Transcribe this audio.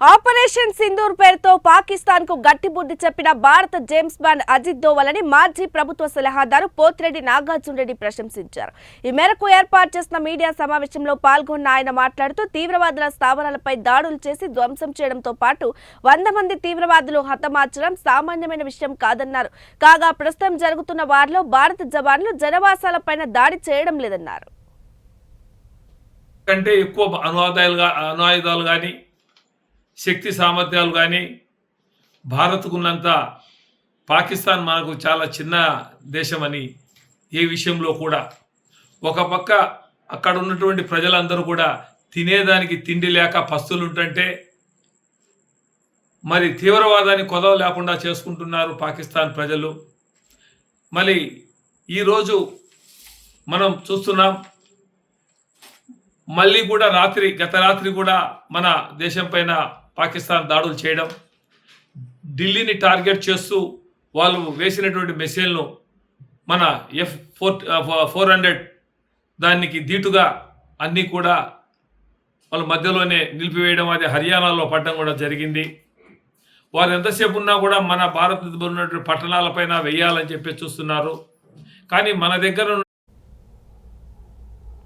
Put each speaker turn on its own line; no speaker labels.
Operation Sindoor పేరుతో పాకిస్తాన్కు గట్టి బుద్ధి చెప్పిన భారత జేమ్స్ బాండ్ అజిత్ దోవలని మాజీ ప్రభుత్వ సలహాదారు పోతిరెడ్డి నాగార్జునరెడ్డి ప్రశంసించారు. ఈ మేరకు ఏర్పాటు చేసిన మీడియా సమావేశంలో పాల్గొన్న ఆయన మాట్లాడుతూ తీవ్రవాదుల స్థావరాలపై దాడులు చేసి ధ్వంసం చేయడంతో పాటు వంద మంది తీవ్రవాదులు హతమార్చడం సామాన్యమైన విషయం కాదన్నారు. కాగా ప్రస్తుతం జరుగుతున్న వారిలో భారత జవాన్లు జనవాసాలపైన దాడి చేయడం లేదన్నారు.
కంటే ఎక్కువ అనువాదాలు అణువాయుధాలు కానీ శక్తి సామర్థ్యాలు కానీ భారత్కున్నంత పాకిస్తాన్ మనకు చాలా చిన్న దేశమని ఏ విషయంలో కూడా. ఒక పక్క అక్కడ ఉన్నటువంటి ప్రజలందరూ కూడా తినేదానికి తిండి లేక పస్తులుంటుంటే మరి తీవ్రవాదాన్ని కొదవ లేకుండా చేసుకుంటున్నారు పాకిస్తాన్ ప్రజలు. మరి ఈరోజు మనం చూస్తున్నాం మళ్ళీ కూడా రాత్రి గత రాత్రి కూడా మన దేశం పైన పాకిస్తాన్ దాడులు చేయడం ఢిల్లీని టార్గెట్ చేస్తూ వాళ్ళు వేసినటువంటి మెసేజ్ను మన ఎఫ్ ఫోర్ ఫోర్ హండ్రెడ్ దానికి దీటుగా అన్నీ కూడా వాళ్ళ మధ్యలోనే నిలిపివేయడం అది హర్యానాలో పడడం కూడా జరిగింది. వారు ఎంతసేపు ఉన్నా కూడా మన భారతదేశంలో ఉన్నటువంటి పట్టణాలపైన వేయాలని చెప్పి చూస్తున్నారు. కానీ మన దగ్గర